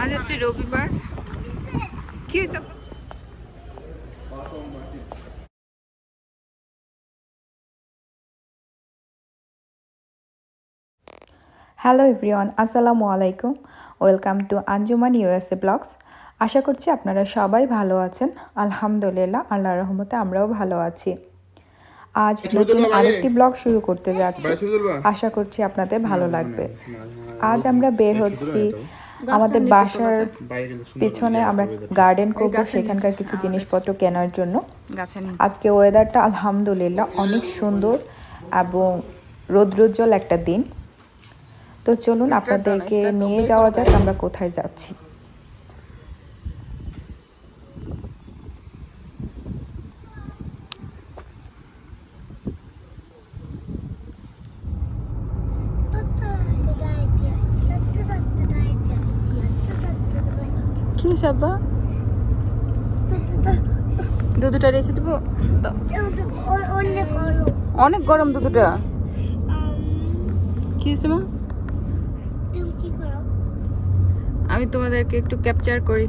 আজ হচ্ছে রবিবার। কি হয়েছে? হ্যালো এভরিওয়ান আসসালামু আলাইকুম। Welcome to Anjuman USA blogs আশা করছি আপনারা সবাই ভালো আছেন। আলহামদুলিল্লাহ আল্লাহ রহমতে আমরাও ভালো আছি। আজ নতুন আরেকটি ব্লগ শুরু করতে যাচ্ছি। আশা করছি আপনাদের ভালো লাগবে। আজ আমরা বের হচ্ছি আমাদের বাসার পেছনে আমরা গার্ডেন করব সেখানকার কিছু জিনিসপত্র কেনার জন্য। আজকে ওয়েদারটা আলহামদুলিল্লাহ অনেক সুন্দর এবং রৌদ্রোজ্জ্বল একটা দিন। তো চলুন আপনাদেরকে নিয়ে যাওয়া যাক আমরা কোথায় যাচ্ছি। আব্বা দুধটা রেখে দেবো। অনেক গরম দুধটা। কি হয়েছে মা? আমি তোমাদেরকে একটু ক্যাপচার করি।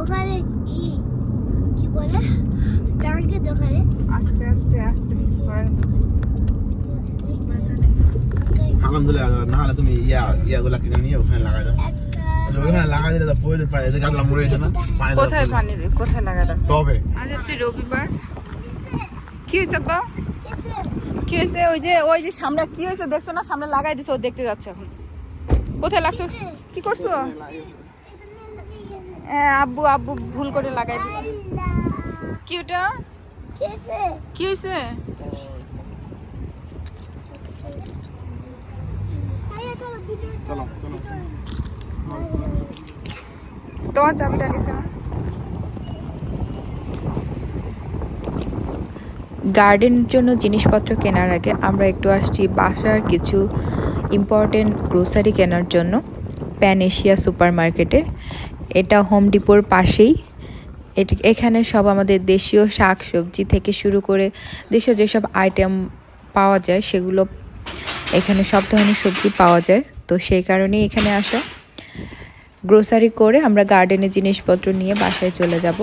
ওখানে কি বলে দোকানে আস্তে। আস্তে আস্তে। আলহামদুলিল্লাহ না হলে তুমি ইয়া ইয়াগুলা কিনে নিয়ে ওখানে লাগাই দাও। আচ্ছা, ওখানে দিলে তো প্রয়োজন পায় এদিকে গাছলা মরে গেছে না কোথায় পানি দে- কোথায় লাগাটা টবে আজ হচ্ছে রবিবার। কি হয়েছে আব্বা? কি হয়েছে? ওই যে ওই যে সামনে কি হয়েছে দেখছ না? সামনে লাগাই দিছে ও দেখতে যাচ্ছে এখন। কোথায় লাগছো? কি করছ? হ্যাঁ আব্বু আব্বু ভুল করে লাগাই দিছে। কি ওটা? কি হয়েছে আরে তো ভিডিও চলো চলো তোমার চাবিটা নিছে গার্ডেনের জন্য জিনিসপত্র কেনার আগে আমরা একটু আসছি বাসার কিছু ইম্পর্টেন্ট গ্রোসারি কেনার জন্য প্যান এশিয়া সুপার মার্কেটে এটা হোম ডিপোর পাশেই। এটি এখানে সব আমাদের দেশীয় শাক সবজি থেকে শুরু করে দেশীয় যেসব আইটেম পাওয়া যায় সেগুলো এখানে সব ধরনের সবজি পাওয়া যায়। তো সেই কারণেই এখানে আসা। গ্রোসারি করে আমরা গার্ডেনের জিনিসপত্র নিয়ে বাসায় চলে যাব।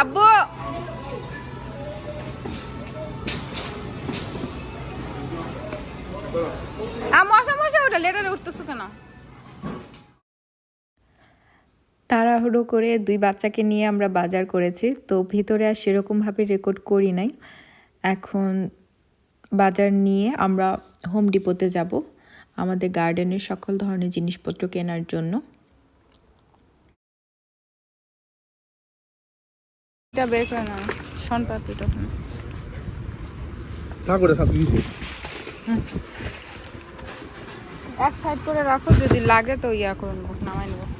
আব্বু! তাড়াহুড়ো করে দুই বাচ্চাকে নিয়ে আমরা বাজার করেছি। তো ভিতরে আর সেরকমভাবে রেকর্ড করি নাই। এখন বাজার নিয়ে আমরা হোম ডিপোতে যাব। আমাদের গার্ডেনের সকল ধরনের জিনিসপত্র কেনার জন্য। এটা বের করে নাও শন পাপড়িটা ওখানে। করে থাকবি এক সাইড করে রাখো যদি লাগে তো ইয়া করে নামাই নেব।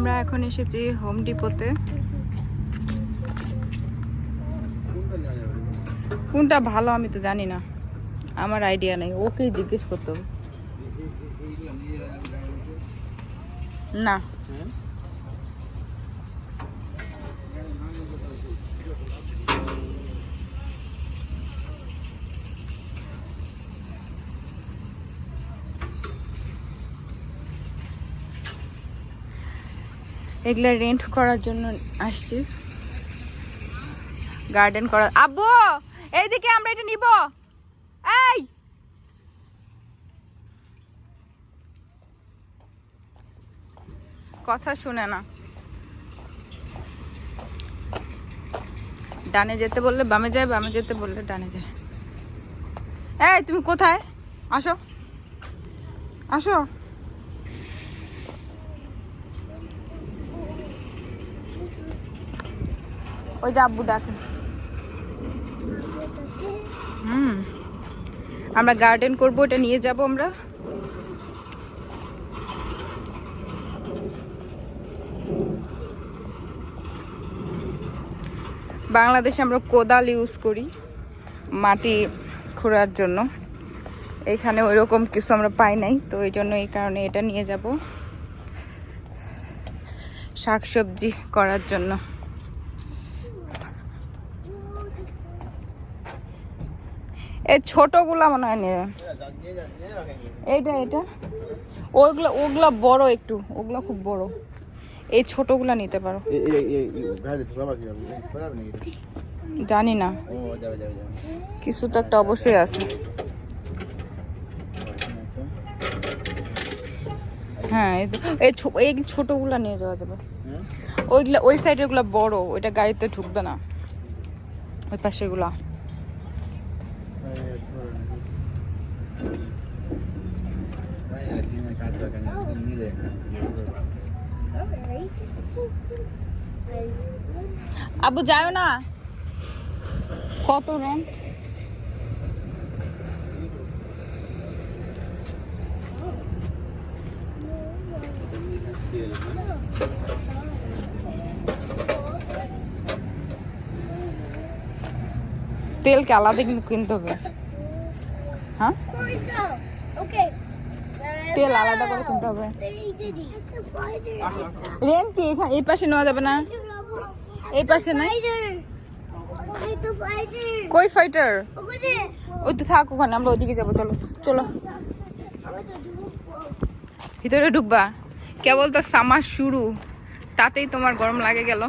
আমরা এখন এসেছি হোম ডিপোতে কোনটা ভালো আমি তো জানি না। আমার আইডিয়া নেই, ওকেই জিজ্ঞেস করতে হবে। না। এগুলা রেন্ট করার জন্য আসছি। গার্ডেন করা আব্বু, এইদিকে আমরা এটা নিব। এই! কথা শুনে না। ডানে যেতে বললে বামে যায়, বামে যেতে বললে ডানে যায়। এই, তুমি কোথায়? আসো। আসো। ওই যে আব্বু ডাকে। হুম। আমরা গার্ডেন করব, ওটা নিয়ে যাব আমরা। বাংলাদেশে আমরা কোদাল ইউজ করি, মাটি খোঁড়ার জন্য। এখানে ওই রকম কিছু আমরা পাই নাই, তো এই জন্য এই কারণে এটা নিয়ে যাব। শাকসবজি করার জন্য। এই ছোটগুলা মনে হয় নেবে এইটা এটা ওইগুলো ওগুলা বড় একটু ওগুলা খুব বড়। এই ছোটগুলা নিতে পারো। জানি না। কিছু তো একটা অবশ্যই আছে। হ্যাঁ এই এই ছোটগুলা নিয়ে যাওয়া যাবে। হুম? ওইগুলা ওই সাইডেরগুলা বড় ওইটা গাড়িতে ঢুকবে না। ওই গুলা আবু যাও না। কত রেন্ট তেলকে আলাদা কিন্তু কিনতে হবে। হ্যাঁ. তেল আলাদা করে কিনতে হবে. রেন কি এই পাশে নেওয়া যাবে না এই পাশে fighter. কই ফাইটার ওই তো থাক ওখানে, আমরা ওইদিকে যাব, চলো চলো. ভিতরে ঢুকবা কেবল তো সামার শুরু, তাতেই তোমার গরম লাগে গেল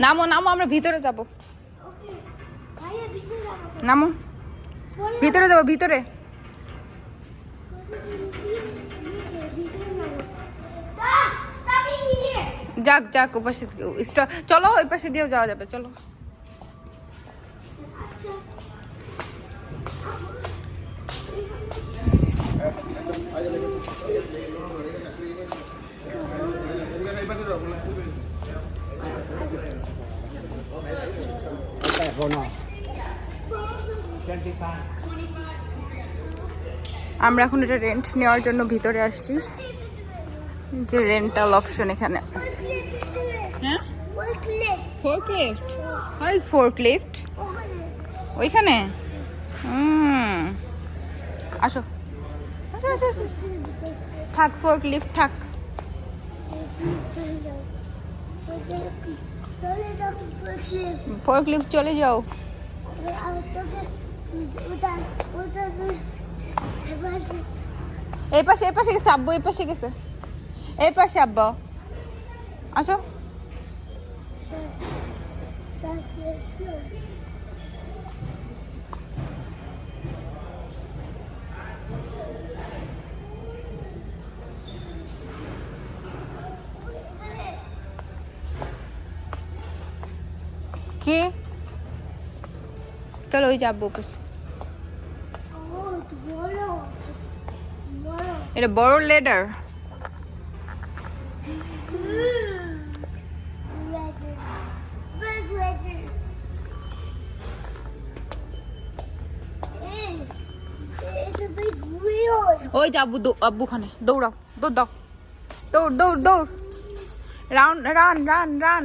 নামো নামো, আমরা ভিতরে যাব। নামো ভিতরে যাব, ভিতরে! যাক যাক ও পাশে থেকে- স্ট- চলো, ওই পাশে দিয়েও যাওয়া যাবে, চলো আমরা এখন এটা রেন্ট নেওয়ার জন্য ভিতরে আসছি। যে রেন্টাল অপশন এখানে। হ্যাঁ? ওইখানে? হুম। আসো। থাক ফোর্ক লিফট থাক। চলে যাও first leg. ফোর্ক লিফট চলে যাও। এই পাশে এই পাশে গেছে আব্বু, এই পাশে গেছে। এই পাশে আব্বা। আসো। কি চলো, ওই যাব বড় এটা বড় লেডার. ওই যে আব্বু খানে দৌড়াও, দৌড় দাও। দৌড় দৌড় দৌড়। Round, run run run.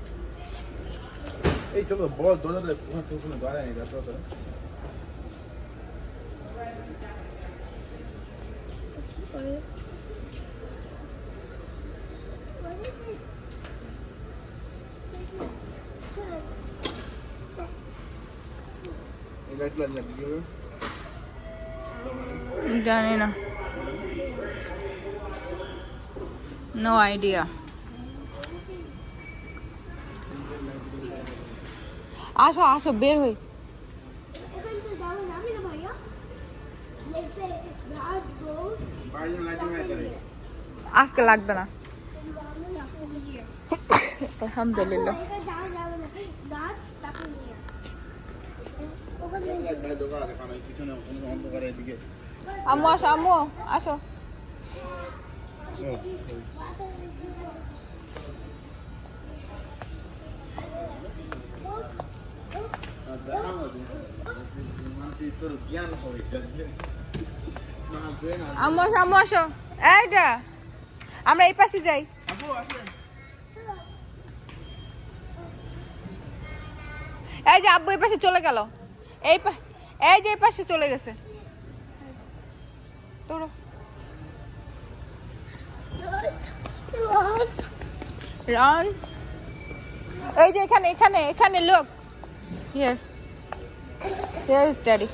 ওখানে তো কোনো দোয়া নেই তারপর What is it? You like like like you? জানি না no idea By the car, এখানে পিছনে কোনো অন্ধকার এদিকে। আম্মু আসো আম্মু আসো এইটা আমরা এই পাশে যাই। এই যে আব্বু এই পাশে চলে গেল। এই এই যে এই পাশে চলে গেছে। তোর। এই যে এখানে এখানে এখানে লোক। Here here is daddy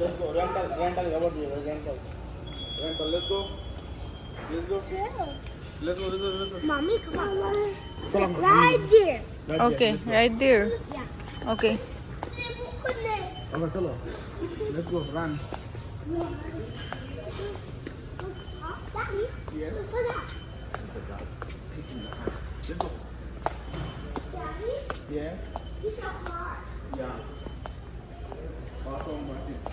Let's go. Rental, rental, about you, rental. Rental, let's go. Let's go. Let's go, let's go, let's go. Mommy, come on. Come. Right there. Right okay, there. right there. Yeah. Okay. Okay. Let's go, run. Yeah. Let's go. Daddy? Yeah. Yeah. Awesome, Martin.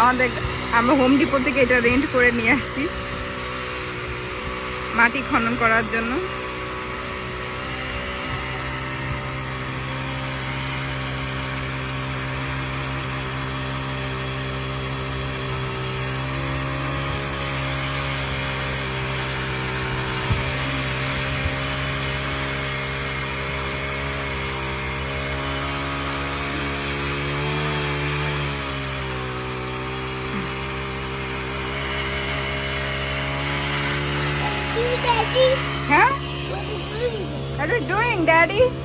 আমাদের আমরা home depot থেকে এটা rent করে নিয়ে আসছি। মাটি খনন করার জন্য। Daddy? Huh? What are you doing? What are you doing, Daddy?